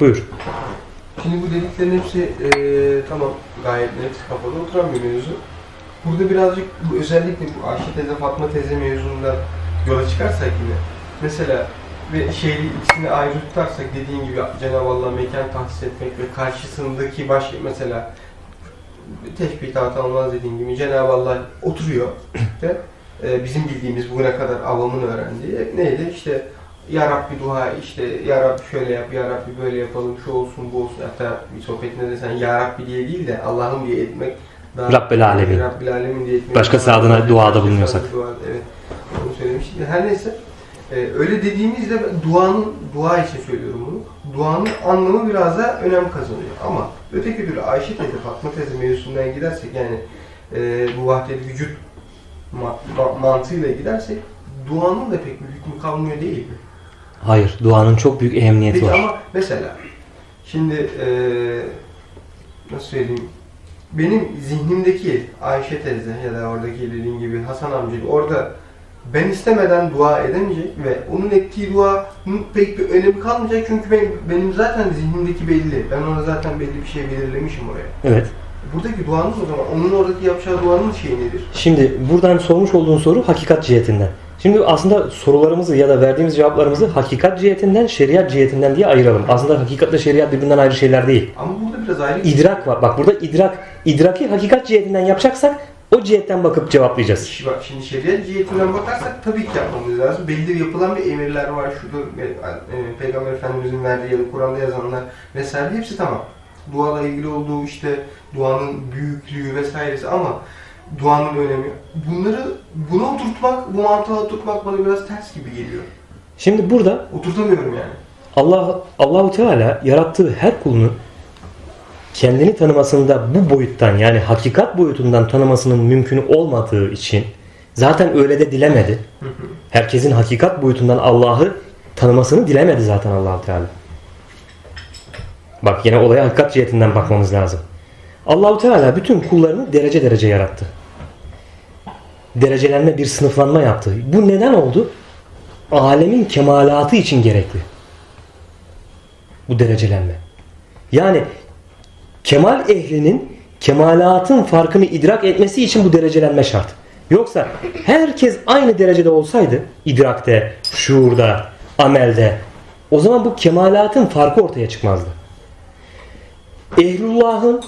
Buyur. Şimdi bu dediklerin hepsi eee, tamam gayet net kafada oturan bir mevzu. Burada birazcık bu özellikle bu Ayşe teyze Fatma teyze mevzundan yola çıkarsak yine mesela ve şeyli ikisini ayrı tutarsak dediğin gibi Cenab-ı Allah mekan tahsis etmek ve karşısındaki baş mesela teşbihat almaz dediğin gibi Cenab-ı Allah oturuyor ve e, bizim bildiğimiz bugüne kadar avamın öğrendiği neydi işte ya Rabbi dua işte Ya Rabbi şöyle yap, Ya Rabbi böyle yapalım, şu olsun, bu olsun. Hatta bir sohbetinde de sen Ya Rabbi diye değil de Allah'ım diye etmek daha Rabbel Alemin. Rabbil Alemin diye etmek. Başkası adına duada bulunuyorsak. Dua- evet. Onu söylemiştim. Her neyse. e, öyle dediğimizde duanın, dua için söylüyorum bunu. Duanın anlamı biraz da önem kazanıyor. Ama öteki türlü Ayşe teyze, Fatma teyze mevzusundan gidersek yani e, bu vahdet vücut ma- ma- mantığıyla gidersek duanın da pek bir hükmü kalmıyor değil mi? Hayır. Duanın çok büyük ehemmiyeti Peki var. ama mesela şimdi eee nasıl söyleyeyim benim zihnimdeki Ayşe teyze ya da oradaki dediğin gibi Hasan amca orada ben istemeden dua edemeyecek ve onun ettiği duanın pek bir önemi kalmayacak çünkü benim, benim zaten zihnimdeki belli. Ben ona zaten belli bir şey belirlemişim oraya. Evet. Buradaki duanız o zaman onun oradaki yapacağı duanın şeyi nedir? Şimdi buradan sormuş olduğun soru hakikat cihetinden. Şimdi aslında sorularımızı ya da verdiğimiz cevaplarımızı hakikat cihetinden, şeriat cihetinden diye ayıralım. Aslında hakikatle şeriat birbirinden ayrı şeyler değil. Ama burada biraz ayrı İdrak var. Bak burada idrak, idraki hakikat cihetinden yapacaksak o cihetten bakıp cevaplayacağız. Şi- Bak şimdi şeriat cihetinden bakarsak tabii ki yapmamız lazım. Belli yapılan bir emirler var. Şurada e, Peygamber Efendimizin verdiği ya da Kur'an'da yazanlar vesaire hepsi tamam. Duayla ilgili olduğu işte duanın büyüklüğü vesairesi ama duanın önemi. Bunları buna oturtmak, bu mantığa oturtmak bana biraz ters gibi geliyor. Şimdi burada Oturtamıyorum yani. Allah Allahu Teala yarattığı her kulunu kendini tanımasında bu boyuttan yani hakikat boyutundan tanımasının mümkün olmadığı için zaten öyle de dilemedi. Herkesin hakikat boyutundan Allah'ı tanımasını dilemedi zaten Allahu Teala. Bak yine olaya hakikat cihetinden bakmamız lazım. Allahu Teala bütün kullarını derece derece yarattı. Derecelenme bir sınıflanma yaptı. Bu neden oldu? Alemin kemalatı için gerekli bu derecelenme. Yani kemal ehlinin kemalatın farkını idrak etmesi için bu derecelenme şart. Yoksa herkes aynı derecede olsaydı idrakte, şuurda, amelde o zaman bu kemalatın farkı ortaya çıkmazdı. Ehlullah'ın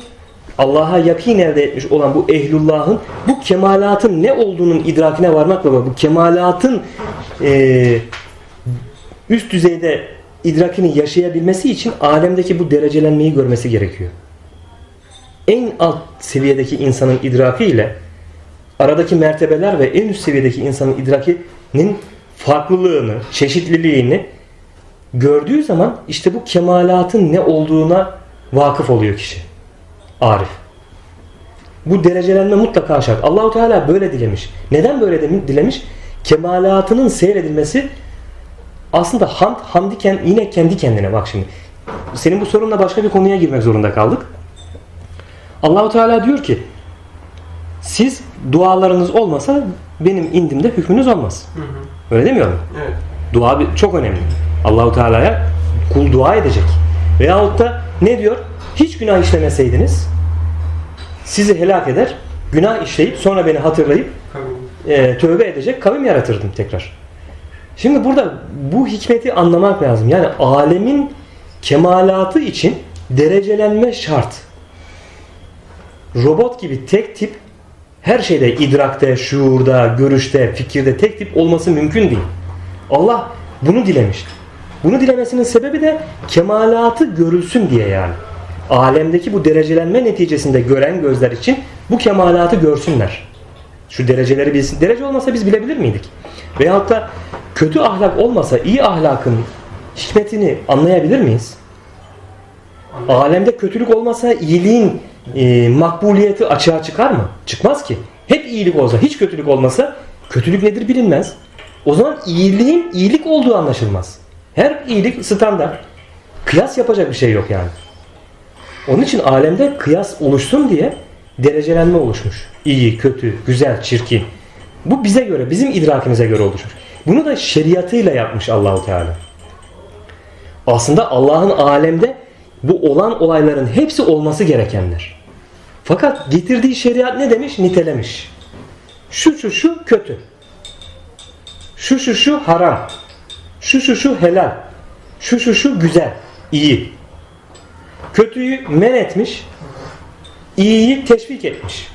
Allah'a yakin elde etmiş olan bu ehlullah'ın bu kemalatın ne olduğunun idrakine varmakla bu kemalatın eee üst düzeyde idrakini yaşayabilmesi için alemdeki bu derecelenmeyi görmesi gerekiyor. En alt seviyedeki insanın idraki ile aradaki mertebeler ve en üst seviyedeki insanın idrakinin farklılığını, çeşitliliğini gördüğü zaman işte bu kemalatın ne olduğuna vakıf oluyor kişi. Arif. Bu derecelenme mutlaka şart. Allahu Teala böyle dilemiş. Neden böyle dilemiş? Kemalatının seyredilmesi aslında hamd, hamdi kend- yine kendi kendine bak şimdi. Senin bu sorunla başka bir konuya girmek zorunda kaldık. Allahu Teala diyor ki siz dualarınız olmasa benim indimde hükmünüz olmaz. Öyle demiyor mu? Evet. Dua çok önemli. Allahu Teala'ya kul dua edecek. Veyahut da ne diyor? Hiç günah işlemeseydiniz sizi helak eder. Günah işleyip sonra beni hatırlayıp e, tövbe edecek kavim yaratırdım tekrar. Şimdi burada bu hikmeti anlamak lazım. Yani alemin kemalatı için derecelenme şart. Robot gibi tek tip her şeyde idrakte, şuurda, görüşte, fikirde tek tip olması mümkün değil. Allah bunu dilemiş. Bunu dilemesinin sebebi de kemalatı görülsün diye yani. Alemdeki bu derecelenme neticesinde gören gözler için bu kemalatı görsünler. Şu dereceleri bilsin. Derece olmasa biz bilebilir miydik? Veyahut da kötü ahlak olmasa iyi ahlakın hikmetini anlayabilir miyiz? Alemde kötülük olmasa iyiliğin e, makbuliyeti açığa çıkar mı? Çıkmaz ki. Hep iyilik olsa, hiç kötülük olmasa kötülük nedir bilinmez. O zaman iyiliğin iyilik olduğu anlaşılmaz. Her iyilik standart. Kıyas yapacak bir şey yok yani. Onun için alemde kıyas oluşsun diye derecelenme oluşmuş. İyi, kötü, güzel, çirkin. Bu bize göre, bizim idrakimize göre oluşmuş. Bunu da şeriatıyla yapmış Allahu Teala. Aslında Allah'ın alemde bu olan olayların hepsi olması gerekenler. Fakat getirdiği şeriat ne demiş? Nitelemiş. Şu şu şu kötü. Şu şu şu haram. Şu şu şu helal. Şu şu şu güzel, iyi. Kötüyü men etmiş, iyiyi teşvik etmiş.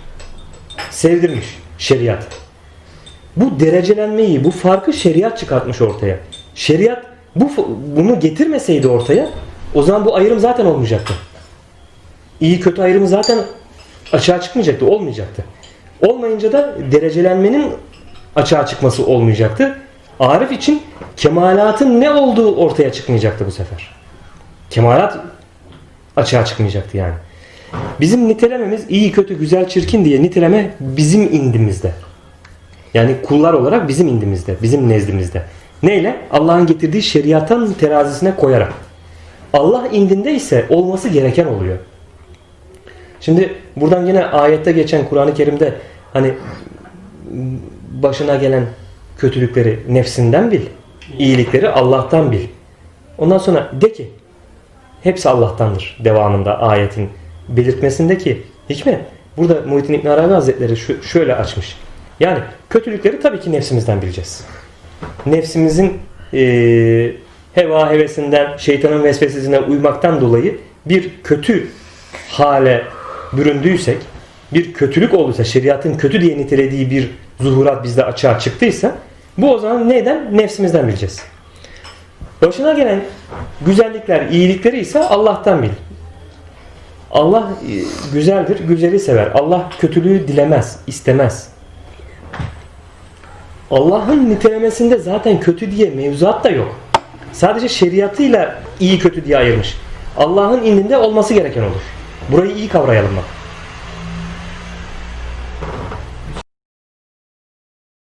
Sevdirmiş şeriat. Bu derecelenmeyi, bu farkı şeriat çıkartmış ortaya. Şeriat bu bunu getirmeseydi ortaya o zaman bu ayrım zaten olmayacaktı. İyi kötü ayrımı zaten açığa çıkmayacaktı, olmayacaktı. Olmayınca da derecelenmenin açığa çıkması olmayacaktı. Arif için kemalatın ne olduğu ortaya çıkmayacaktı bu sefer. Kemalat açığa çıkmayacaktı yani. Bizim nitelememiz iyi, kötü, güzel, çirkin diye niteleme bizim indimizde. Yani kullar olarak bizim indimizde, bizim nezdimizde. Neyle? Allah'ın getirdiği şeriatın terazisine koyarak. Allah indinde ise olması gereken oluyor. Şimdi buradan yine ayette geçen Kur'an-ı Kerim'de hani başına gelen kötülükleri nefsinden bil, iyilikleri Allah'tan bil. Ondan sonra de ki hepsi Allah'tandır devamında ayetin belirtmesindeki hikmet. Burada Muhittin İbn Arabi Hazretleri şu, şöyle açmış. Yani kötülükleri tabii ki nefsimizden bileceğiz. Nefsimizin eee, heva hevesinden, şeytanın vesvesesine uymaktan dolayı bir kötü hale büründüysek, bir kötülük olduysa, şeriatın kötü diye nitelediği bir zuhurat bizde açığa çıktıysa bu o zaman neyden? Nefsimizden bileceğiz. Başına gelen güzellikler, iyilikleri ise Allah'tan bil. Allah e, güzeldir, güzeli sever. Allah kötülüğü dilemez, istemez. Allah'ın nitelemesinde zaten kötü diye mevzuat da yok. Sadece şeriatıyla iyi kötü diye ayırmış. Allah'ın indinde olması gereken olur. Burayı iyi kavrayalım bak.